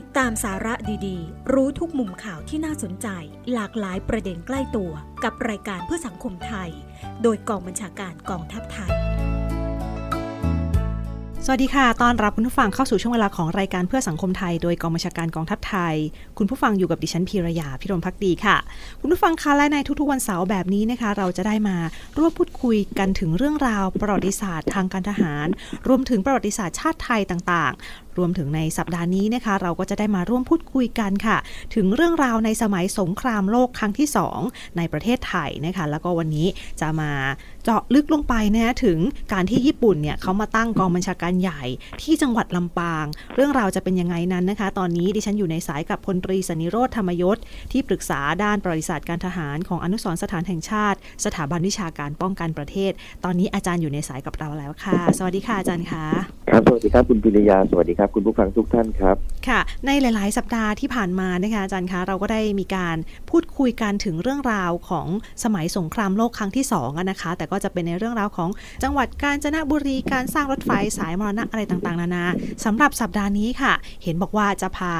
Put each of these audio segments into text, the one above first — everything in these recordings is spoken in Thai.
ติดตามสาระดีๆ รู้ทุกมุมข่าวที่น่าสนใจ หลากหลายประเด็นใกล้ตัว กับรายการเพื่อสังคมไทย โดยกองบัญชาการกองทัพไทย สวัสดีค่ะ ตอนรับคุณผู้ฟังเข้าสู่ช่วงเวลาของรายการเพื่อสังคมไทย โดยกองบัญชาการกองทัพไทย คุณผู้ฟังอยู่กับดิฉันพีรยาพิรมพักดีค่ะ คุณผู้ฟังคะและในทุกๆวันเสาร์แบบนี้นะคะ เราจะได้มาร่วมพูดคุยกันถึงเรื่องราวประวัติศาสตร์ทางการทหาร รวมถึงประวัติศาสตร์ชาติไทยต่างๆ รวมถึงในสัปดาห์นี้นะคะ เราก็จะได้มาร่วมพูดคุยกันค่ะ ถึงเรื่องราวในสมัยสงครามโลกครั้งที่ 2 ในประเทศไทยนะคะ แล้วก็วันนี้จะมาเจาะลึกลงไปนะถึงการที่ญี่ปุ่นเนี่ยเขามาตั้งกองบัญชาการใหญ่ที่จังหวัดลำปาง เรื่องราวจะเป็นยังไงนั้นนะคะ ตอนนี้ดิฉันอยู่ในสายกับพลตรีสนิโรธธรรมยศ ที่ปรึกษาด้านประวัติศาสตร์การทหารของอนุสรสถานแห่งชาติ สถาบันวิชาการป้องกันประเทศ ตอนนี้อาจารย์อยู่ในสายกับเราแล้วค่ะ สวัสดีค่ะอาจารย์คะ ครับสวัสดีครับคุณปิริยาสวัสดีครับ คุณผู้ฟังทุกท่านครับ ค่ะ ในหลาย ๆ สัปดาห์ที่ผ่านมานะคะอาจารย์คะเราก็ได้มีการพูดคุยกันถึงเรื่องราวของสมัยสงครามโลกครั้งที่2อะนะคะ แต่ก็จะเป็นในเรื่องราวของจังหวัดกาญจนบุรีการสร้างรถไฟสายมรณะอะไรต่าง ๆ นานาสำหรับสัปดาห์นี้ค่ะ เห็นบอกว่าจะพา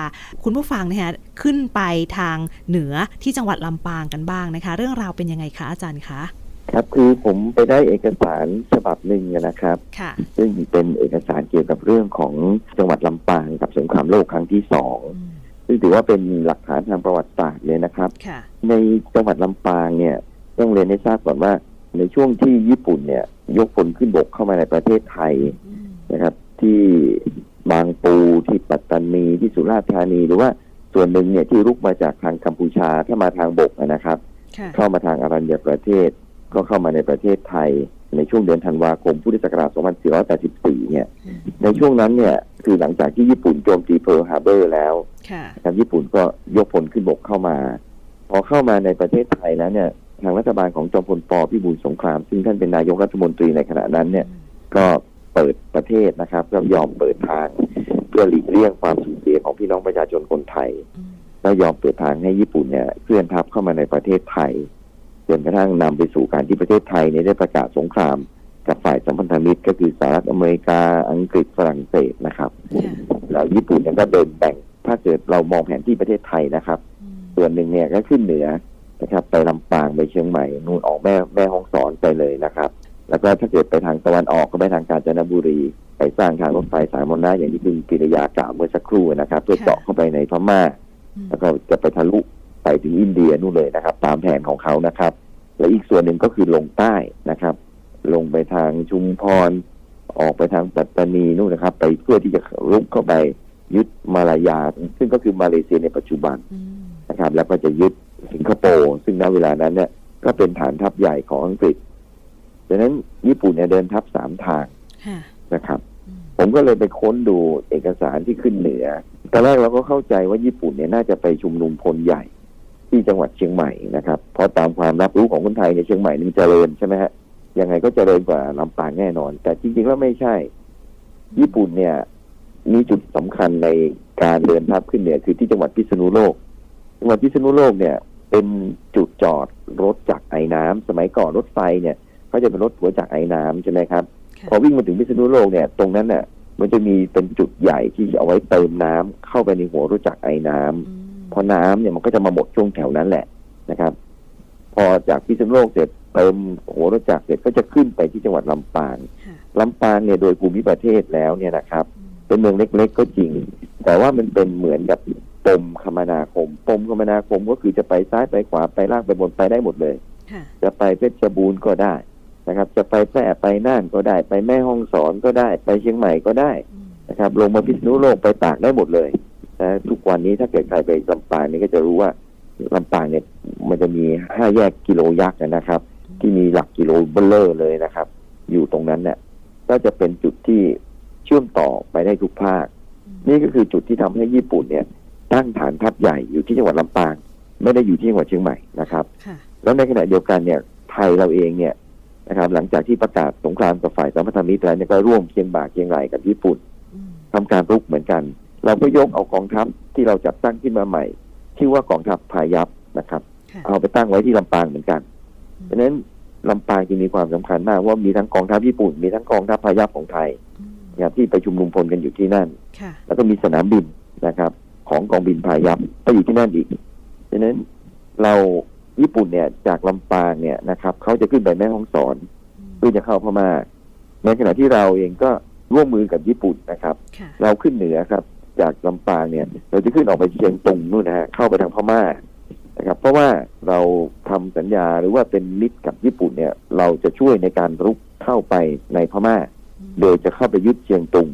คุณผู้ฟังนะคะขึ้นไปทางเหนือที่จังหวัดลำปางกันบ้างนะคะ เรื่องราวเป็นยังไงคะอาจารย์คะ ครับคือผมไปได้เอกสารฉบับหนึ่งนะครับ ค่ะ ซึ่งเป็นเอกสารเกี่ยวกับเรื่องของจังหวัดลำปางกับสงครามโลกครั้งที่สองอืมซึ่งถือว่าเป็นหลักฐานทางประวัติศาสตร์เลยนะครับ ค่ะ ในจังหวัดลำปางเนี่ยต้องเรียนให้ทราบก่อนว่า ในช่วงที่ญี่ปุ่นเนี่ย ยกพลขึ้นบกเข้ามาในประเทศไทยอืมนะครับ ที่บางปูที่ปัตตานีที่สุราษฎร์ธานี หรือว่าส่วนหนึ่งเนี่ยที่รุกมาจากทางกัมพูชาถ้ามาทางบกนะครับ ค่ะ เข้ามาทางอารัญญประเทศ ก็เข้ามาในประเทศไทย ในช่วงเดือนธันวาคมพุทธศักราช 2484 เนี่ยอืมในช่วงนั้นเนี่ยคือหลังจากที่ญี่ปุ่นโจมตีเพิร์ลฮาร์เบอร์แล้วค่ะทางญี่ปุ่นก็ยกพลขึ้นบกเข้ามา พอเข้ามาในประเทศไทยแล้วเนี่ย ทางรัฐบาลของจอมพลปพิบูลสงคราม ซึ่งท่านเป็นนายกรัฐมนตรีในขณะนั้นเนี่ย ก็เปิดประเทศนะครับก็ยอมเปิดทางเพื่อหลีกเลี่ยงความสูญเสียของพี่น้องประชาชนคนไทยอืมก็ยอมเปิดทางให้ญี่ปุ่นเนี่ยเคลื่อนทัพเข้ามาในประเทศไทย จนกระทั่งนำไปสู่การที่ประเทศไทยเนี่ยได้ประกาศสงคราม กับฝ่ายสัมพันธมิตรก็คือสหรัฐอเมริกาอังกฤษฝรั่งเศสนะครับค่ะแล้วญี่ปุ่นเนี่ยก็เดินแบ่งถ้าเกิดเรามองแผนที่ประเทศไทยนะครับอืมส่วนหนึ่งเนี่ยก็ขึ้นเหนือนะครับ ไปลำปางไปเชียงใหม่นู่นออกแม่แม่ฮ่องสอนไปเลยนะครับ แล้วก็ถ้าเกิดไปทางตะวันออกก็ไปทางกาญจนบุรีไปสร้างทางรถไฟสายมนนาอย่างที่คุณปิรยากล่าวเมื่อสักครู่นะครับ เพื่อเจาะเข้าไปในพม่าอืมแล้วก็จะไปทะลุ ไปถึงอินเดียนู่นเลยนะครับ ตามแผนของเขานะครับ และอีกส่วนหนึ่งก็คือลงใต้นะครับ ลงไปทางชุมพร ออกไปทางปัตตานีนู่นนะครับ ไปเพื่อที่จะลุกเข้าไปยึดมาลายา ซึ่งก็คือมาเลเซียในปัจจุบันอืมนะครับ แล้วก็จะยึดสิงคโปร์ซึ่งณเวลานั้นเนี่ยก็เป็นฐานทัพใหญ่ของอังกฤษดังนั้นญี่ปุ่นเนี่ยเดินทัพสามทางค่ะนะครับอืมผมก็เลยไปค้นดูเอกสารที่ขึ้นเหนือตอนแรกเราก็เข้าใจว่าญี่ปุ่นเนี่ยน่าจะไปชุมนุมพลใหญ่ ที่จังหวัดเชียงใหม่นะครับ เพราะตามความรับรู้ของคนไทยในเชียงใหม่นี่มันเจริญใช่ไหมฮะยังไงก็เจริญกว่าลำปางแน่นอน แต่จริงๆแล้วไม่ใช่ ญี่ปุ่นเนี่ย มีจุดสำคัญในการเดินทัพขึ้นเหนือคือที่จังหวัดพิษณุโลก จังหวัดพิษณุโลกเนี่ย เป็นจุดจอดรถจากไอ้น้ำสมัยก่อนรถไฟเนี่ยเขาจะเป็นรถหัวจากไอ้น้ำใช่ไหมครับค่ะพอวิ่งมาถึงพิษณุโลกเนี่ย ตรงนั้นน่ะมันจะมีเป็นจุดใหญ่ที่เอาไว้เติมน้ำเข้าไปในหัวรถจักรไอ้น้ำอืม พอน้ำเนี่ยมันก็จะมาหมดช่วงแถวนั้นแหละนะครับ พอจากพิษณุโลกเสร็จเติมหัวรถจักรเสร็จก็จะขึ้นไปที่จังหวัดลำปางค่ะลำปางเนี่ยโดยภูมิประเทศแล้วเนี่ยนะครับอืมเป็นเมืองเล็กๆก็จริง แต่ว่ามันเป็นเหมือนกับปมคมนาคม ปมคมนาคมก็คือจะไปซ้ายไปขวาไปล่างไปบนไปได้หมดเลยค่ะจะไปเพชรบูรณ์ก็ได้นะครับ จะไปแพร่ไปน่านก็ได้ ไปแม่ฮ่องสอนก็ได้ ไปเชียงใหม่ก็ได้อืมนะครับ ลงมาพิษณุโลกไปตากได้หมดเลย นะทุกวันนี้ถ้าเกิดใครไปลำปางนี่ก็จะรู้ว่าลำปางเนี่ย มันจะมีห้าแยกกิโลยักษ์นะครับ ที่มีหลักกิโลเบลเลอร์เลยนะครับ อยู่ตรงนั้นเนี่ยก็จะเป็นจุดที่เชื่อมต่อไปได้ทุกภาค นี่ก็คือจุดที่ทำให้ญี่ปุ่นเนี่ย ตั้งฐานทัพใหญ่อยู่ที่จังหวัดลำปาง ไม่ได้อยู่ที่จังหวัดเชียงใหม่นะครับค่ะแล้วในขณะเดียวกันเนี่ยไทยเราเองเนี่ยนะครับ หลังจากที่ประกาศสงครามกับฝ่ายสัมพันธมิตรแล้วเนี่ยก็ร่วมเคียงบ่าเคียงไหลกับญี่ปุ่นอืมทำการรุกเหมือนกัน เราก็ยกเอากองทัพที่เราจัดตั้งขึ้นมาใหม่ที่ว่ากองทัพพายัพนะครับค่ะเอาไปตั้งไว้ที่ลำปางเหมือนกันอืมเพราะฉะนั้นลำปางจึงมีความสำคัญมากว่ามีทั้งกองทัพญี่ปุ่น มีทั้งกองทัพพายัพของไทยอืมนะครับที่ไปชุมนุมพลกันอยู่ที่นั่นค่ะแล้วก็มีสนามบินนะครับ ของกองบินพายัพไปอยู่ที่นั่นอีกฉะนั้นเราญี่ปุ่นเนี่ยจากลำปางเนี่ยนะครับเขาจะขึ้นไปแม่ฮ่องสอนเพื่อจะเข้าพม่าในขณะที่เราเองก็ร่วมมือกับญี่ปุ่นนะครับค่ะเราขึ้นเหนือครับ จากลำปางเนี่ย เราจะขึ้นออกไปเชียงตุงนู่นนะฮะเข้าไปทางพม่านะครับ เพราะว่าเราทำสัญญาหรือว่าเป็นมิตรกับญี่ปุ่นเนี่ย เราจะช่วยในการรุกเข้าไปในพม่า โดยจะเข้าไปยึดเชียงตุง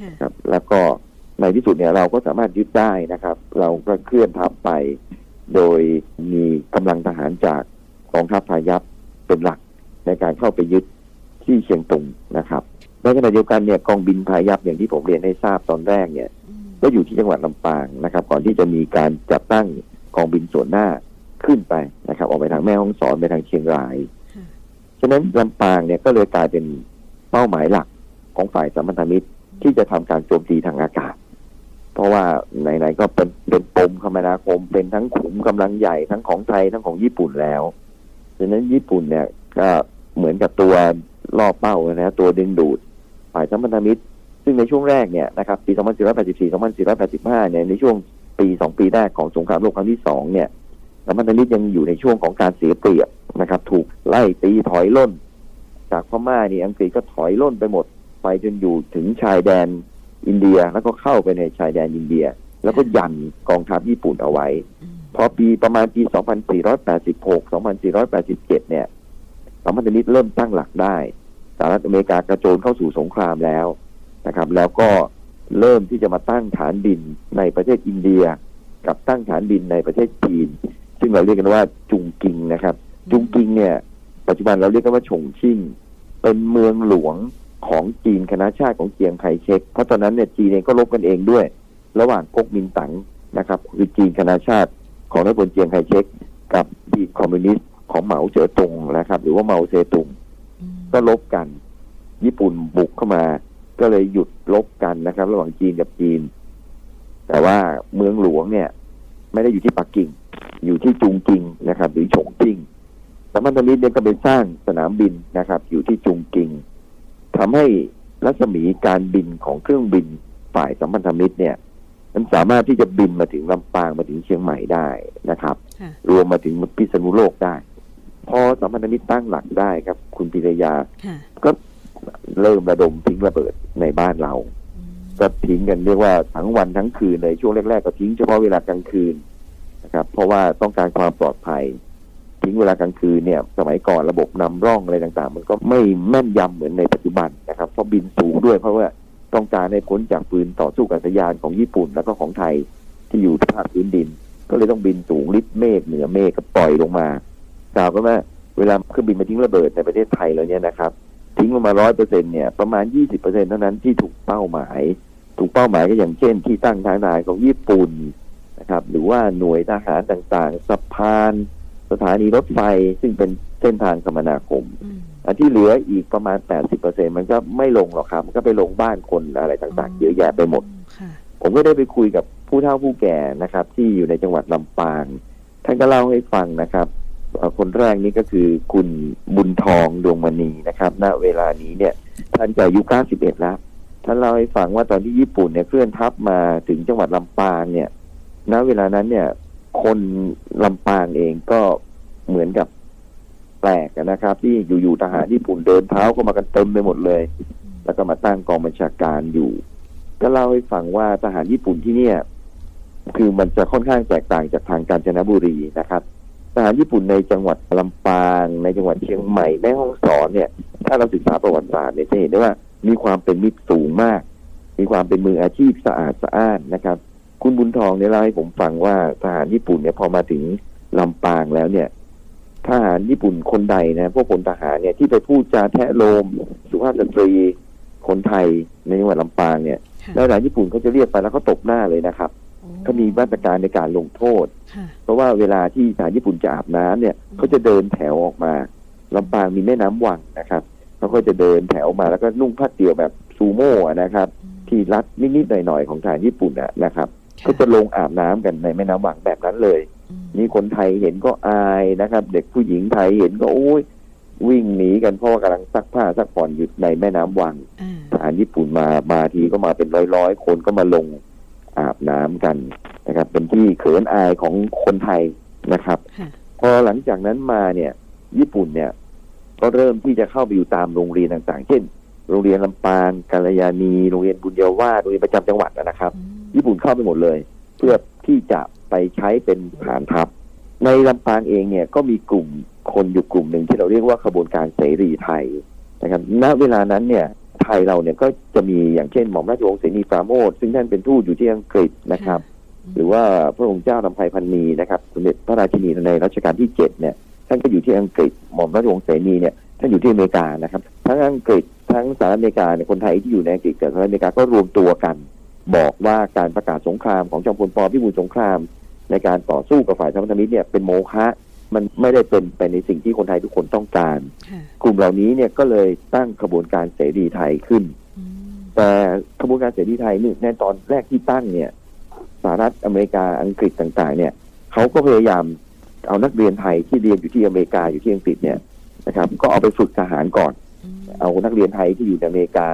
ค่ะครับ แล้วก็ในที่สุดเนี่ยเราก็สามารถยึดได้นะครับ เราก็เคลื่อนทัพไป โดยมีกำลังทหารจากกองทัพพายัพเป็นหลักในการเข้าไปยึดที่เชียงตุงนะครับในขณะเดียวกันเนี่ยกองบินพายัพอย่างที่ผมเรียนให้ทราบตอนแรกเนี่ยอืม ก็อยู่ที่จังหวัดลำปางนะครับ ก่อนที่จะมีการจัดตั้งกองบินส่วนหน้าขึ้นไปนะครับ ออกไปทางแม่ฮ่องสอนไปทางเชียงรายค่ะฉะนั้นลำปางเนี่ยก็เลยกลายเป็นเป้าหมายหลักของฝ่ายสัมพันธมิตรที่จะทำการโจมตีทางอากาศ เพราะว่าไหนๆก็เป็นเป็นปมคมนาคม เป็นทั้งขุมกำลังใหญ่ทั้งของไทยทั้งของญี่ปุ่นแล้วฉะนั้นญี่ปุ่นเนี่ยก็เหมือนกับตัวล่อเป้านะฮะตัวดึงดูดฝ่ายสัมพันธมิตร ซึ่งในช่วงแรกเนี่ยนะครับปี 2484 2485 เนี่ยในช่วงปีสองปีแรกของสงครามโลกครั้งที่สองเนี่ยสัมพันธมิตรยังอยู่ในช่วงของการเสียเปรียบนะครับ ถูกไล่ตีถอยล่น จากพม่านี่อังกฤษก็ถอยล่นไปหมด ไปจนอยู่ถึงชายแดนอินเดียแล้วก็เข้าไปในชายแดนอินเดีย แล้วก็ยันกองทัพญี่ปุ่นเอาไว้ พอปีประมาณปี 2486 2487 เนี่ยสัมพันธมิตรเริ่มตั้งหลักได้สหรัฐอเมริกากระโจนเข้าสู่สงครามแล้ว นะครับ แล้วก็เริ่มที่จะมาตั้งฐานบินในประเทศอินเดีย กับตั้งฐานบินในประเทศจีน ซึ่งเราเรียกกันว่าจุงกิงนะครับ จุงกิงเนี่ย ปัจจุบันเราเรียกกันว่าฉงชิ่ง เป็นเมืองหลวงของจีนคณะชาติของเจียงไคเชกเพราะตอนนั้นเนี่ยจีนเองก็ลบกันเองด้วย ระหว่างก๊กมินตั๋งนะครับ คือจีนคณะชาติของนายพลเจียงไคเชกกับจีนคอมมิวนิสต์ของเหมาเจ๋อตงนะครับ หรือว่าเมาเซตุงก็ลบกัน ญี่ปุ่นบุกเข้ามา ก็เลยหยุดลบกันนะครับ ระหว่างจีนกับจีน แต่ว่าเมืองหลวงเนี่ย ไม่ได้อยู่ที่ปักกิ่ง อยู่ที่จุงกิงนะครับ หรือฉงจิ้งสัมพันธมิตรเนี่ยก็ไปสร้างสนามบินนะครับ อยู่ที่จุงกิงทำให้รัศมีการบินของเครื่องบินฝ่ายสัมพันธมิตรเนี่ย มันสามารถที่จะบินมาถึงลำปางมาถึงเชียงใหม่ได้นะครับค่ะรวมมาถึงพิษณุโลกได้ พอสัมพันธมิตรตั้งหลักได้ครับ คุณพิรยาค่ะก็ เริ่มระดมทิ้งระเบิดในบ้านเราอืมก็ทิ้งกันเรียกว่าทั้งวันทั้งคืนเลยช่วงแรกๆก็ทิ้งเฉพาะเวลากลางคืนนะครับ เพราะว่าต้องการความปลอดภัย ทิ้งเวลากลางคืนเนี่ย สมัยก่อนระบบนำร่องอะไรต่างๆ มันก็ไม่แม่นยำเหมือนในปัจจุบันนะครับเพราะบินสูงด้วยเพราะว่าต้องการให้พ้นจากปืนต่อสู้กับอากาศยานของญี่ปุ่นแล้วก็ของไทยที่อยู่ภาคพื้นดิน ก็เลยต้องบินสูงลิบเมฆเหนือเมฆก็ปล่อยลงมากล่าวก็ว่าเวลาเครื่องบินมาทิ้งระเบิดในประเทศไทยเราเนี่ยนะครับ ทิ้งลงมาร้อยเปอร์เซ็นเนี่ยประมาณยี่สิบเปอร์เซ็นเท่านั้นที่ถูกเป้าหมาย ถูกเป้าหมายก็อย่างเช่น ที่ตั้งทางทหารของญี่ปุ่นนะครับ หรือว่าหน่วยทหารต่างๆสะพาน สถานีรถไฟซึ่งเป็นเส้นทางคมนาคมอืมอันที่เหลืออีกประมาณ80เปอร์เซ็นมันก็ไม่ลงหรอกครับมันก็ไปลงบ้านคนอะไรต่างๆ เยอะแยะไปหมดค่ะผมก็ได้ไปคุยกับผู้เฒ่าผู้แก่นะครับ ที่อยู่ในจังหวัดลำปาง ท่านก็เล่าให้ฟังนะครับเอ่อ คนแรกนี่ก็คือคุณบุญทองดวงมณีนะครับณเวลานี้เนี่ย ท่านจะอายุ 91 แล้ว ท่านเล่าให้ฟังว่าตอนที่ญี่ปุ่นเนี่ยเคลื่อนทัพมาถึงจังหวัดลำปางเนี่ย ณเวลานั้นเนี่ย คนลำปางเองก็เหมือนกับแปลกนะครับ ที่อยู่ๆทหารญี่ปุ่นเดินเท้าเข้ามากันเต็มไปหมดเลย แล้วก็มาตั้งกองบัญชาการอยู่ ก็เล่าให้ฟังว่าทหารญี่ปุ่นที่เนี่ย คือมันจะค่อนข้างแตกต่างจากทางกาญจนบุรีนะครับ ทหารญี่ปุ่นในจังหวัดลำปาง ในจังหวัดเชียงใหม่แม่ฮ่องสอนเนี่ย ถ้าเราศึกษาประวัติศาสตร์เนี่ยจะเห็นได้ว่ามีความเป็นมิตรสูงมาก มีความเป็นมืออาชีพสะอาดสะอ้านนะครับ คุณบุญทองเนี่ยเล่าให้ผมฟังว่าทหารญี่ปุ่นเนี่ยพอมาถึงลำปางแล้วเนี่ยทหารญี่ปุ่นคนใดนะพวกพลทหารเนี่ยที่ไปพูดจาแทะโลม สุภาพสตรีคนไทยในจังหวัดลำปางเนี่ยค่ะแล้วทหารญี่ปุ่นเขาจะเรียกไปแล้วเขาตบหน้าเลยนะครับโอ้ เขามีมาตรการในการลงโทษค่ะเพราะว่าเวลาที่ทหารญี่ปุ่นจะอาบน้ำเนี่ยอืมเขาจะเดินแถวออกมาลำปางมีแม่น้ำวังนะครับเขาก็จะเดินแถวมาแล้วก็นุ่งผ้าเตี่ยวแบบซูโม่อะนะครับอืมที่รัดนิดๆหน่อยๆของทหารญี่ปุ่นอะนะครับค่ะก็จะลงอาบน้ำกันในแม่น้ำวังแบบนั้นเลยอืมนี่คนไทยเห็นก็อายนะครับ เด็กผู้หญิงไทยเห็นก็โอ้ยวิ่งหนีกันเพราะว่ากำลังซักผ้าซักผ่อนอยู่ในแม่น้ำวังอ่าทหารญี่ปุ่นมามาทีก็มาเป็นร้อยๆคนก็มาลง อาบน้ำกันนะครับ เป็นที่เขินอายของคนไทยนะครับค่ะพอหลังจากนั้นมาเนี่ย ญี่ปุ่นเนี่ย ก็เริ่มที่จะเข้าไปอยู่ตามโรงเรียนต่างๆ เช่น โรงเรียนลำปางกาลยานีโรงเรียนบุญเยาวาสโรงเรียนประจำจังหวัดนะครับ ญี่ปุ่นเข้าไปหมดเลย เพื่อที่จะไปใช้เป็นฐานทัพ ในลำปางเองเนี่ยก็มีกลุ่มคนอยู่กลุ่มหนึ่งที่เราเรียกว่าขบวนการเสรีไทยนะครับ ณ เวลานั้นเนี่ย ไทยเราเนี่ยก็จะมีอย่างเช่นหม่อมราชวงศ์เสนีปราโมทซึ่งท่านเป็นทูตอยู่ที่อังกฤษนะครับ หรือว่าพระองค์เจ้าลำไพพันนีนะครับสมเด็จพระราชินีในรัชกาลที่เจ็ดเนี่ยท่านก็อยู่ที่อังกฤษหม่อมราชวงศ์เสนีเนี่ยท่านอยู่ที่อเมริกานะครับ ทั้งอังกฤษทั้งสหรัฐอเมริกาเนี่ยคนไทยที่อยู่ในอังกฤษกับสหรัฐอเมริกาก็รวมตัวกัน บอกว่าการประกาศสงครามของจอมพลปพิบูลสงคราม ในการต่อสู้กับฝ่ายสมพันธมิตรเนี่ยเป็นโมฆะ มันไม่ได้เป็นไปในสิ่งที่คนไทยทุกคนต้องการค่ะกลุ่มเหล่านี้เนี่ยก็เลยตั้งขบวนการเสรีไทยขึ้นอืมแต่ขบวนการเสรีไทยนี่ในตอนแรกที่ตั้งเนี่ยสหรัฐอเมริกาอังกฤษต่างๆ เนี่ยเขาก็พยายามเอานักเรียนไทยที่เรียนอยู่ที่อเมริกาอยู่ที่อังกฤษเนี่ยนะครับ ก็เอาไปฝึกทหารก่อนอืมเอานักเรียนไทยที่อยู่ในอเมริกา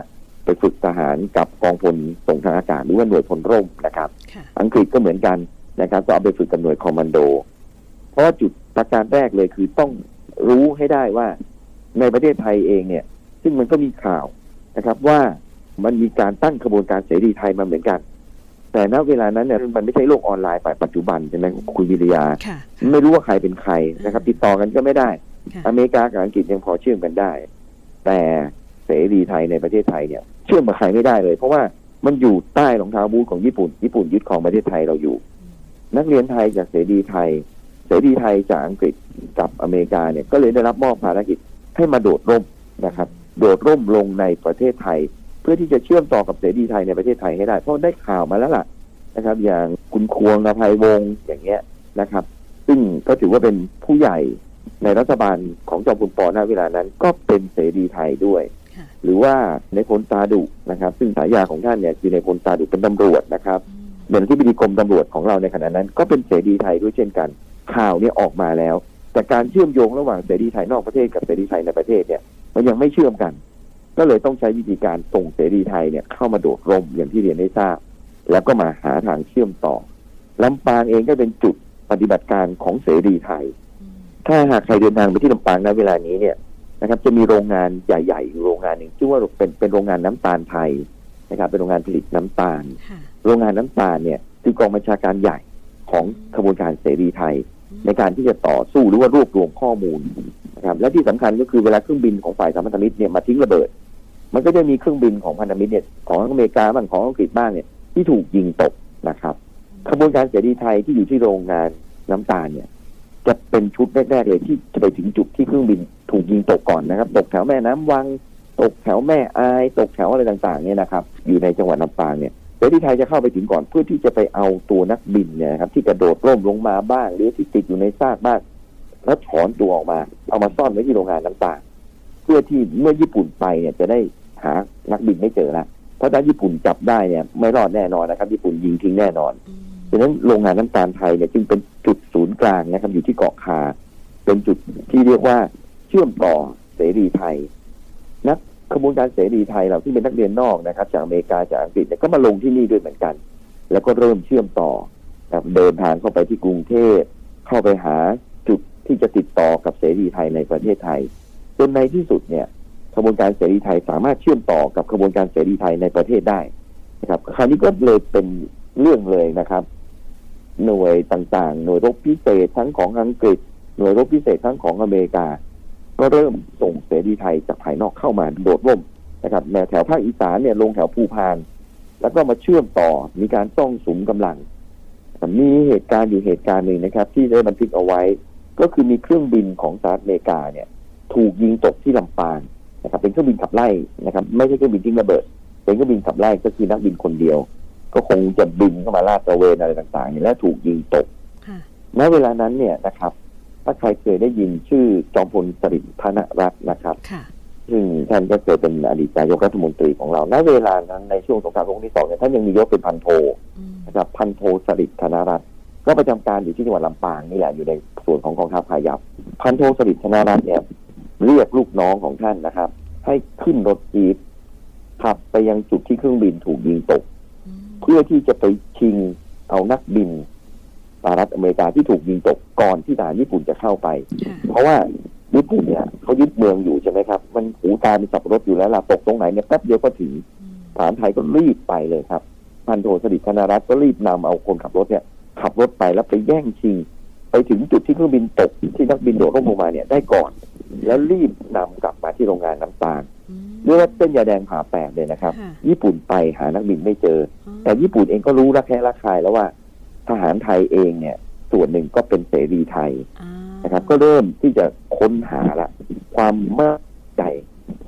ไปฝึกทหารกับกองพลส่งทางอากาศหรือว่าหน่วยพลร่มนะครับค่ะอังกฤษก็เหมือนกันนะครับ ก็เอาไปฝึกกับหน่วยคอมมานโด เพราะว่าจุด ประการแรกเลยคือต้องรู้ให้ได้ว่าในประเทศไทยเองเนี่ย ซึ่งมันก็มีข่าวนะครับว่ามันมีการตั้งขบวนการเสรีไทยมาเหมือนกัน แต่ณเวลานั้นเนี่ยมันไม่ใช่โลกออนไลน์แบบปัจจุบันใช่ไหมคุณวิริยาค่ะไม่รู้ว่าใครเป็นใครนะครับ ติดต่อกันก็ไม่ได้ค่ะอเมริกากับอังกฤษยังพอเชื่อมกันได้ แต่เสรีไทยในประเทศไทยเนี่ย เชื่อมกับใครไม่ได้เลย เพราะว่ามันอยู่ใต้รองเท้าบูทของญี่ปุ่น ญี่ปุ่นยึดครองประเทศไทยเราอยู่ นักเรียนไทยจากเสรีไทย เสรีไทยจากอังกฤษกับอเมริกาเนี่ยก็เลยได้รับมอบภารกิจให้มาโดดร่มนะครับ โดดร่มลงในประเทศไทย เพื่อที่จะเชื่อมต่อกับเสรีไทยในประเทศไทยให้ได้ เพราะได้ข่าวมาแล้วล่ะนะครับ อย่างคุณควงอภัยวงศ์อย่างเงี้ยนะครับ ซึ่งก็ถือว่าเป็นผู้ใหญ่ในรัฐบาลของจอมพลปณเวลานั้น ก็เป็นเสรีไทยด้วยค่ะหรือว่าในพลตาดุนะครับ ซึ่งฉายาของท่านเนี่ยคือในพลตาดุเป็นตำรวจนะครับอืมเป็นที่ปดีกรมตำรวจของเราในขณะนั้น ก็เป็นเสรีไทยด้วยเช่นกัน ข่าวเนี่ยออกมาแล้ว แต่การเชื่อมโยงระหว่างเสรีไทยนอกประเทศกับเสรีไทยในประเทศเนี่ย มันยังไม่เชื่อมกัน ก็เลยต้องใช้วิธีการส่งเสรีไทยเนี่ยเข้ามาโดดร่มอย่างที่เรียนได้ทราบ แล้วก็มาหาทางเชื่อมต่อลำปางเองก็เป็นจุดปฏิบัติการของเสรีไทยอืมถ้าหากใครเดินทางไปที่ลำปางณเวลานี้เนี่ยนะครับ จะมีโรงงานใหญ่ๆอยู่โรงงานหนึ่งชื่อว่าเป็นเป็นโรงงานน้ำตาลไทยนะครับ เป็นโรงงานผลิตน้ำตาลค่ะโรงงานน้ำตาลเนี่ยคือกองบัญชาการใหญ่ของขบวนการเสรีไทย ในการที่จะต่อสู้หรือว่ารวบรวมข้อมูลนะครับและที่สำคัญก็คือเวลาเครื่องบินของฝ่ายสามพันธมิตรเนี่ยมาทิ้งระเบิด มันก็จะมีเครื่องบินของพันธมิตรเนี่ยของอเมริกาบ้างของอังกฤษบ้างเนี่ยที่ถูกยิงตกนะครับขบวนการเสรีไทยที่อยู่ที่โรงงานน้ำตาลเนี่ย จะเป็นชุดแรกๆเลยที่จะไปถึงจุดที่เครื่องบินถูกยิงตกก่อนนะครับ ตกแถวแม่น้ำวัง ตกแถวแม่อาย ตกแถวอะไรต่างๆ เนี่ยนะครับ อยู่ในจังหวัดลำปางเนี่ย รีไทยจะเข้าไปถึงก่อนเพื่อที่จะไปเอาตัวนักบินเนี่ยครับ ที่กระโดดร่มลงมาบ้างหรือที่ติดอยู่ในซากบ้างแล้วถอนตัวออกมา เอามาซ่อนไว้ที่โรงงานน้ำตาลเพื่อที่เมื่อญี่ปุ่นไปเนี่ยจะได้หานักบินไม่เจอละเพราะถ้าญี่ปุ่นจับได้เนี่ย ไม่รอดแน่นอนนะครับ ญี่ปุ่นยิงทิ้งแน่นอนดังนั้นโรงงานน้ำตาลไทยเนี่ยจึงเป็นจุดศูนย์กลางนะครับ อยู่ที่เกาะคา เป็นจุดที่เรียกว่าเชื่อมต่อเสรีไทย นัก ขบวนการเสรีไทยเราที่เป็นนักเรียนนอกนะครับ จากอเมริกาจากอังกฤษเนี่ยก็มาลงที่นี่ด้วยเหมือนกัน แล้วก็เริ่มเชื่อมต่อเดินทางเข้าไปที่กรุงเทพเข้าไปหาจุดที่จะติดต่อกับเสรีไทยในประเทศไทยจนในที่สุดเนี่ยขบวนการเสรีไทยสามารถเชื่อมต่อกับขบวนการเสรีไทยในประเทศได้นะครับ คราวนี้ก็เลยเป็นเรื่องเลยนะครับ หน่วยต่างๆ หน่วยรบพิเศษทั้งของอังกฤษ หน่วยรบพิเศษทั้งของอเมริกา ก็เริ่มส่งเสรีไทยจากภายนอกเข้ามาโดดร่มนะครับแนวแถวภาคอีสานเนี่ยลงแถวภูพาน แล้วก็มาเชื่อมต่อมีการต้องสุมกำลัง มีเหตุการณ์อยู่เหตุการณ์หนึ่งนะครับ ที่ได้บันทึกเอาไว้ ก็คือมีเครื่องบินของสหรัฐอเมริกาเนี่ย ถูกยิงตกที่ลำปางนะครับ เป็นเครื่องบินขับไล่นะครับ ไม่ใช่เครื่องบินทิ้งระเบิด เป็นเครื่องบินขับไล่ก็คือนักบินคนเดียว ก็คงจะบินเข้ามาลาดตระเวนอะไรต่างๆเนี่ยแล้วถูกยิงตกค่ะณเวลานั้นเนี่ยนะครับ ถ้าใครเคยได้ยินชื่อจอมพลสฤษดิ์ธนรัตน์นะครับค่ะซึ่งท่านก็เคยเป็นอดีตนายกรัฐมนตรีของเรา ณ เวลานั้นในช่วงสงครามโลกครั้งที่สองเนี่ยท่านยังมียศเป็นพันโทอืมนะครับพันโทสฤษดิ์ธนรัตน์ก็ประจำการอยู่ที่จังหวัดลำปางนี่แหละอยู่ในส่วนของกองทัพพายัพพันโทสฤษดิ์ธนรัตน์เนี่ยเรียกลูกน้องของท่านนะครับ ให้ขึ้นรถจีบขับไปยังจุดที่เครื่องบินถูกยิงตกอืมเพื่อที่จะไปชิงเอานักบินส หรัฐอเมริกาที่ถูกยิงตกก่อนที่ทหารญี่ปุ่นจะเข้าไปค่ะเพราะว่าญี่ปุ่นเนี่ยเขายึดเมืองอยู่ใช่ไหมครับ มันหูตาเป็นสับปะรดอยู่แล้วล่ะตกตรงไหนเนี่ยแป๊บเดียวก็ถึงอืมทหารไทยก็รีบไปเลยครับพันโทสดิษฐ์ธนรัตน์ก็รีบนำเอาคนขับรถเนี่ย ขับรถไปแล้วไปแย่งชิง ไปถึงจุดที่เครื่องบินตกที่นักบินโดดร่มลงมาเนี่ยได้ก่อน แล้วรีบนำกลับมาที่โรงงานน้ำตาลอืมเรียกว่าเส้นยาแดงผ่าแปดเลยนะครับค่ะญี่ปุ่นไปหานักบินไม่เจออ๋อแต่ญี่ปุ่นเองก็รู้ระแคะระคายแล้วว่า ทหารไทยเองเนี่ย ส่วนหนึ่งก็เป็นเสรีไทยอ่านะครับ ก็เริ่มที่จะค้นหาละ ความมั่นใจ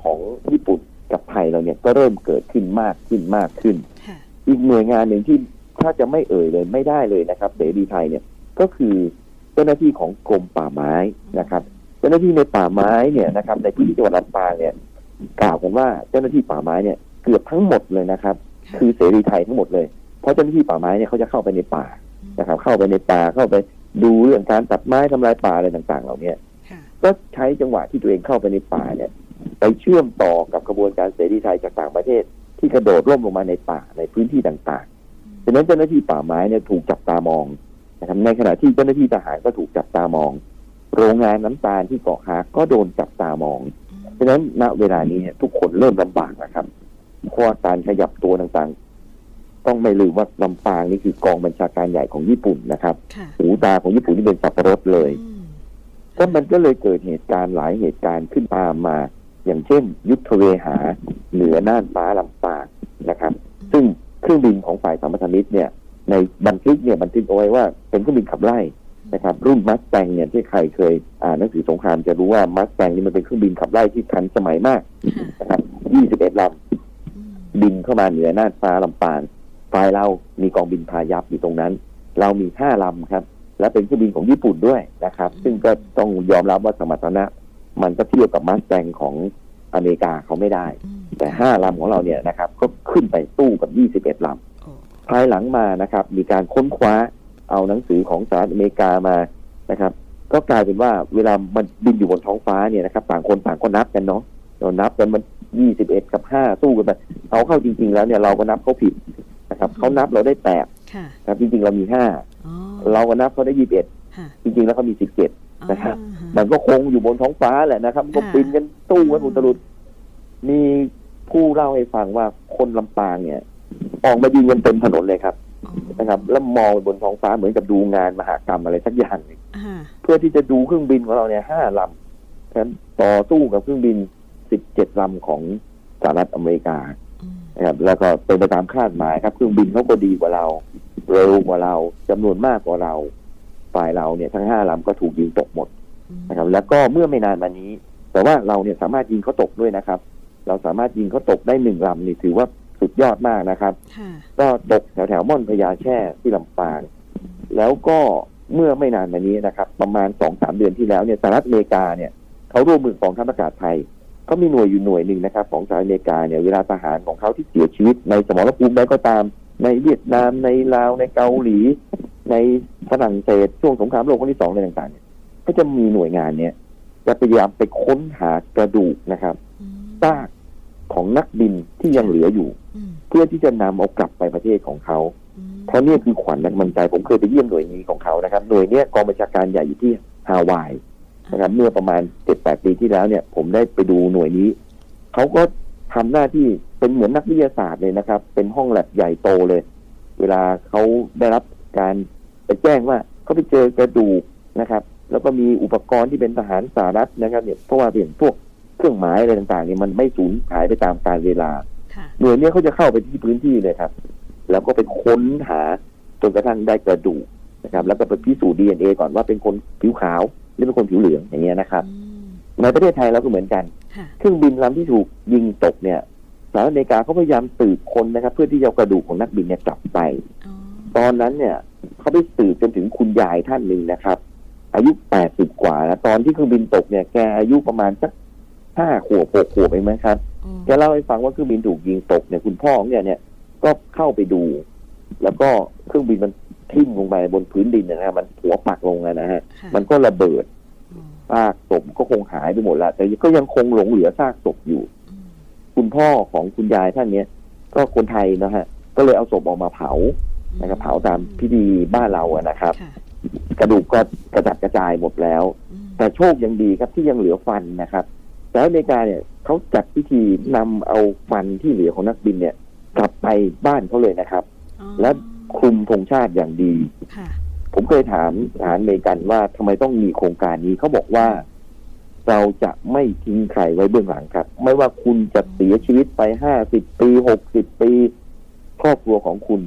ของญี่ปุ่นกับไทยเราเนี่ยก็เริ่มเกิดขึ้นมากขึ้นมากขึ้นค่ะอีกหน่วยงานหนึ่งที่ถ้าจะไม่เอ่ยเลยไม่ได้เลยนะครับเสรีไทยเนี่ยก็คือเจ้าหน้าที่ของกรมป่าไม้นะครับ เจ้าหน้าที่ในป่าไม้เนี่ยนะครับ ในพื้นที่จังหวัดลำปางเนี่ย กล่าวกันว่าเจ้าหน้าที่ป่าไม้เนี่ยเกือบทั้งหมดเลยนะครับค่ะคือเสรีไทยทั้งหมดเลยเพราะเจ้าหน้าที่ป่าไม้เนี่ยเขาจะเข้าไปในป่า นะครับเข้าไปในป่าเข้าไปดูเรื่องการตัดไม้ทำลายป่าอะไรต่างๆ เหล่าเนี้ยค่ะก็ใช้จังหวะที่ตัวเองเข้าไปในป่าเนี่ย ไปเชื่อมต่อกับกระบวนการเสรีไทยจากต่างประเทศ ที่กระโดดร่มลงมาในป่าในพื้นที่ต่างๆฉะนั้นเจ้าหน้าที่ป่าไม้เนี่ยถูกจับตามองนะครับในขณะที่เจ้าหน้าที่ทหารก็ถูกจับตามอง โรงงานน้ำตาลที่เกาะฮาก็โดนจับตามองฉะนั้นณเวลานี้เนี่ยทุกคนเริ่มลำบากนะครับเพราะว่าการขยับตัวต่างๆ ต้องไม่ลืมว่าลำปางนี่คือกองบัญชาการใหญ่ของญี่ปุ่นนะครับ ค่ะหูตาของญี่ปุ่นนี่เป็นสับปะรดเลย อืมก็มันก็เลยเกิดเหตุการณ์หลายเหตุการณ์ขึ้นตามมา อย่างเช่น ยุทธเวหาเหนือน่านฟ้าลำปางนะครับ ซึ่งเครื่องบินของฝ่ายสามพันธมิตรเนี่ย ในบันทึกเนี่ยบันทึกเอาไว้ว่าเป็นเครื่องบินขับไล่นะครับ รุ่นมัสแตงเนี่ยที่ใครเคยอ่านหนังสือสงครามจะรู้ว่ามัสแตงนี่มันเป็นเครื่องบินขับไล่ที่ทันสมัยมากค่ะนะครับ 21ลอืมำบินเข้ามาเหนือน่านฟ้าลำปาง ฝ่ายเรามีกองบินพายัพอยู่ตรงนั้น เรามี5ลำครับ และเป็นเครื่องบินของญี่ปุ่นด้วยนะครับ ซึ่งก็ต้องยอมรับว่าสมรรถนะ มันก็เทียบกับมัสแตงของอเมริกาเขาไม่ได้ แต่5ลำของเราเนี่ยนะครับ ก็ขึ้นไปสู้กับ21ลำโอ้ภายหลังมานะครับ มีการค้นคว้าเอาหนังสือของสหรัฐอเมริกามานะครับ ก็กลายเป็นว่าเวลามันบินอยู่บนท้องฟ้าเนี่ยนะครับ ต่างคนต่างก็นับกันเนาะเรานับกันมัน21กับ5สู้กันไปเอาเข้าจริง ๆ แล้วเนี่ยเราก็นับเขาผิด นะครับเขานับเราได้แปดค่ะครับจริงๆเรามีอ๋อ5เราก็นับเขาได้21ค่ะจริงๆแล้วเขามี17นะครับอ่ามันก็คงอยู่บนท้องฟ้าแหละนะครับก็ค่ะบินกันตู้กันอุตรุดมีผู้เล่าให้ฟังว่าคนลำปางเนี่ย ออกมายิงกันเต็มถนนเลยครับอ๋อนะครับ แล้วมองบนท้องฟ้าเหมือนกับดูงานมหากรรมอะไรสักอย่างหนึ่งอ่าเพื่อที่จะดูเครื่องบินของเราเนี่ยห้าลำนั้นต่อสู้กับเครื่องบินสิบเจ็ดลำของสหรัฐอเมริกาอืม นะครับแล้วก็เป็นไปตามคาดหมายครับเครื่องบินเขาก็ดีกว่าเรา เร็วกว่าเราจำนวนมากกว่าเราฝ่ายเราเนี่ยทั้งห้าลำก็ถูกยิงตกหมดอืมนะครับ แล้วก็เมื่อไม่นานมานี้ แต่ว่าเราเนี่ยสามารถยิงเขาตกด้วยนะครับ เราสามารถยิงเขาตกได้หนึ่งลำนี่ถือว่าสุดยอดมากนะครับค่ะก็ตกแถวแถวๆม่อนพญาแช่ที่ลำปางแล้วก็เมื่อไม่นานมานี้นะครับ ประมาณสองสามเดือนที่แล้วเนี่ยสหรัฐอเมริกาเนี่ยเขาร่วมมือกับกองทัพอากาศไทย เขามีหน่วยอยู่หน่วยหนึ่งนะครับ ของสหรัฐอเมริกาเนี่ยเวลาทหารของเขาที่เสียชีวิตในสมรภูมิใดก็ตาม ในเวียดนามในลาวในเกาหลี ในฝรั่งเศสช่วงสงครามโลกครั้งที่สองอะไรต่างๆเนี่ยก็จะมีหน่วยงานเนี่ยจะพยายามไปค้นหากระดูกนะครับอืมซากของนักบินที่ยังเหลืออยู่อืมเพื่อที่จะนำเอากลับไปประเทศของเขาอืมเพราะเนี่ยคือขวัญและกำลังใจผมเคยไปเยี่ยมหน่วยนี้ของเขานะครับ หน่วยเนี้ยกองบัญชาการใหญ่อยู่ที่ฮาวาย นะครับเมื่อประมาณเจ็ดแปดปีที่แล้วเนี่ย ผมได้ไปดูหน่วยนี้เขาก็ทำหน้าที่เป็นเหมือนนักวิทยาศาสตร์เลยนะครับ เป็นห้องแลบใหญ่โตเลย เวลาเขาได้รับการไปแจ้งว่าเขาไปเจอกระดูกนะครับ แล้วก็มีอุปกรณ์ที่เป็นทหารสหรัฐนะครับเนี่ยเพราะว่าเป็นพวกเครื่องหมายอะไรต่างๆเนี่ยมันไม่สูญหายไปตามกาลเวลาค่ะหน่วยเนี้ยเขาจะเข้าไปที่พื้นที่เลยครับ แล้วก็ไปค้นหาจนกระทั่งได้กระดูกนะครับ แล้วก็ไปพิสูจน์ดีเอ็นเอก่อนว่าเป็นคนผิวขาว หรือเป็นคนผิวเหลืองอย่างเงี้ยนะครับอืมในประเทศไทยเราก็เหมือนกันค่ะเครื่องบินลำที่ถูกยิงตกเนี่ยสหรัฐอเมริกาเขาพยายามสืบค้นนะครับ เพื่อที่จะเอากระดูกของนักบินเนี่ยกลับไปอ๋อตอนนั้นเนี่ยเขาไปสืบจนถึงคุณยายท่านหนึ่งนะครับ อายุแปดสิบกว่าแล้วตอนที่เครื่องบินตกเนี่ยแกอายุประมาณสักห้าขวบหกขวบเองไหมครับอ๋อแกเล่าให้ฟังว่าเครื่องบินถูกยิงตกเนี่ยคุณพ่อของเนี่ยเนี่ยก็เข้าไปดู แล้วก็เครื่องบินมัน ทิ่มลงไปบนพื้นดินนะฮะมันหัวปักลงอะนะฮะค่ะมันก็ระเบิดอ๋อซากศพก็คงหายไปหมดแล้วแต่ก็ยังคงหลงเหลือซากศพอยู่อืมคุณพ่อของคุณยายท่านเนี้ยก็คนไทยนะฮะ ก็เลยเอาศพออกมาเผานะครับเผาตามพิธีบ้านเราอะนะครับค่ะกระดูกก็กระจัดกระจายหมดแล้วอืมแต่โชคยังดีครับที่ยังเหลือฟันนะครับสหรัฐอเมริกาเนี่ยเขาจัดพิธีนำเอาฟันที่เหลือของนักบินเนี่ย กลับไปบ้านเขาเลยนะครับอ๋อและ คลุมธงชาติอย่างดีค่ะผมเคยถามทหารอเมริกันว่าทำไมต้องมีโครงการนี้เขาบอกว่า เราจะไม่ทิ้งใครไว้เบื้องหลังครับ ไม่ว่าคุณจะเสียชีวิตไปห้าสิบปีหกสิบปี ครอบครัวของคุณ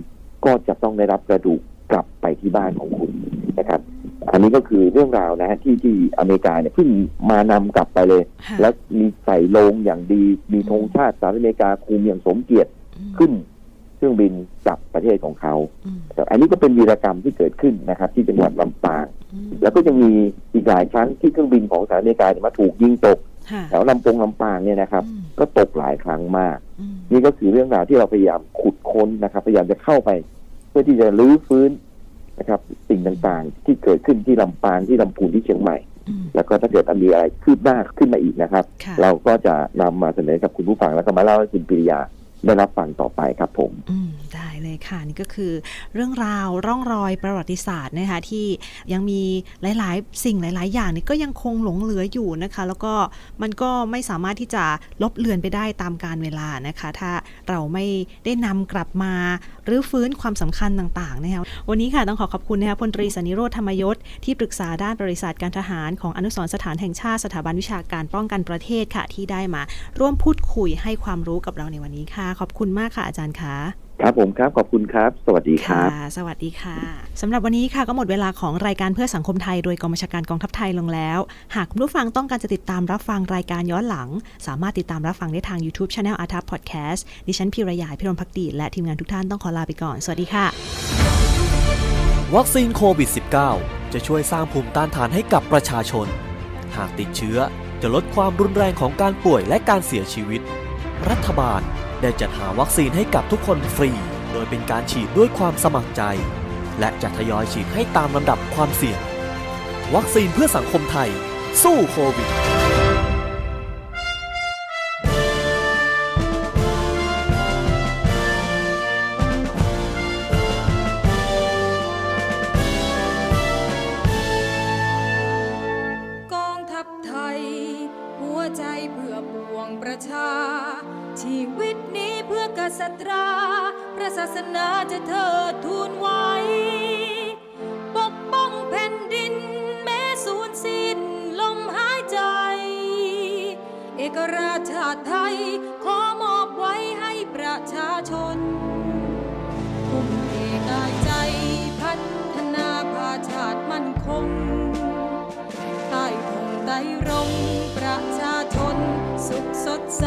ก็จะต้องได้รับกระดูกกลับไปที่บ้านของคุณนะครับ อันนี้ก็คือเรื่องราวนะฮะที่ที่อเมริกาเนี่ยเพิ่งมานำกลับไปเลยค่ะแล้วมีใส่โลงอย่างดี มีธงชาติสหรัฐอเมริกาคุมอย่างสมเกียรติอืมขึ้นเครื่องบินกลับประเทศของเขาอืมแต่อันนี้ก็เป็นวีรกรรมที่เกิดขึ้นนะครับ ที่จังหวัดลำปางอืมแล้วก็ยังมีอีกหลายครั้งที่เครื่องบินของสหรัฐอเมริกาเนี่ยมาถูกยิงตกค่ะแถวลำปงลำปางเนี่ยนะครับอืมก็ตกหลายครั้งมากอืมนี่ก็คือเรื่องราวที่เราพยายามขุดค้นนะครับ พยายามจะเข้าไป เพื่อที่จะรื้อฟื้นนะครับ สิ่งต่างๆ ที่เกิดขึ้นที่ลำปางที่ลำพูนที่เชียงใหม่อืมแล้วก็ถ้าเกิดมีอะไรคืบหน้าขึ้นมาอีกนะครับค่ะเราก็จะนำมาเสนอกับคุณผู้ฟังแล้วก็มาเล่าให้คุณปิริยา ได้รับฟังต่อไปครับผมอืได้เลยค่ะ นี่ก็คือเรื่องราวร่องรอยประวัติศาสตร์นะคะที่ยังมีหลายๆ สิ่งหลาย ๆ อย่างนี่ก็ยังคงหลงเหลืออยู่นะคะ แล้วก็มันก็ไม่สามารถที่จะลบเลือนไปได้ตามการเวลานะคะ ถ้าเราไม่ได้นำกลับมาหรือฟื้นความสำคัญต่างๆนะคะวันนี้ค่ะต้องขอขอบคุณนะคะพลตรีสนิโรธธรรมยศที่ปรึกษาด้านบริษัทการทหารของอนุสรสถานแห่งชาติสถาบันวิชาการป้องกันประเทศค่ะที่ได้มา ร่วมพูดคุยให้ความรู้กับเราในวันนี้ค่ะขอบคุณมากค่ะอาจารย์คะครับผมครับ ขอบคุณครับ สวัสดีครับค่ะสวัสดีค่ะสำหรับวันนี้ค่ะก็หมดเวลาของรายการเพื่อสังคมไทยโดยกองบัญชาการกองทัพไทยลงแล้ว หากคุณผู้ฟังต้องการจะติดตามรับฟังรายการย้อนหลัง สามารถติดตามรับฟังได้ทาง YouTube Channel a r t a p Podcast ดิฉันพิรยาพิรมพักดีและทีมงานทุกท่านต้องขอลาไปก่อน สวัสดีค่ะ วัคซีนโควิด -19 จะช่วยสร้างภูมิต้านทานให้กับประชาชน หากติดเชื้อจะลดความรุนแรงของการป่วยและการเสียชีวิต รัฐบาล ได้จัดหาวัคซีนให้กับทุกคนฟรี โดยเป็นการฉีดด้วยความสมัครใจ และจะทยอยฉีดให้ตามลำดับความเสี่ยง วัคซีนเพื่อสังคมไทย สู้โควิดกองทัพไทย วใจเพื่อปวงประชา ชีวิตนี้เพื่อกษัตราพระศาสนาจะเทิดทูนไว้ ปกป้องแผ่นดินแม้สูญสิ้นลมหายใจ เอกราชาไทยขอมอบไว้ให้ประชาชนทุ่มเทกายใจพัฒนาพาชาติมั่นคงใต้ธงไตรรง สุขสดใส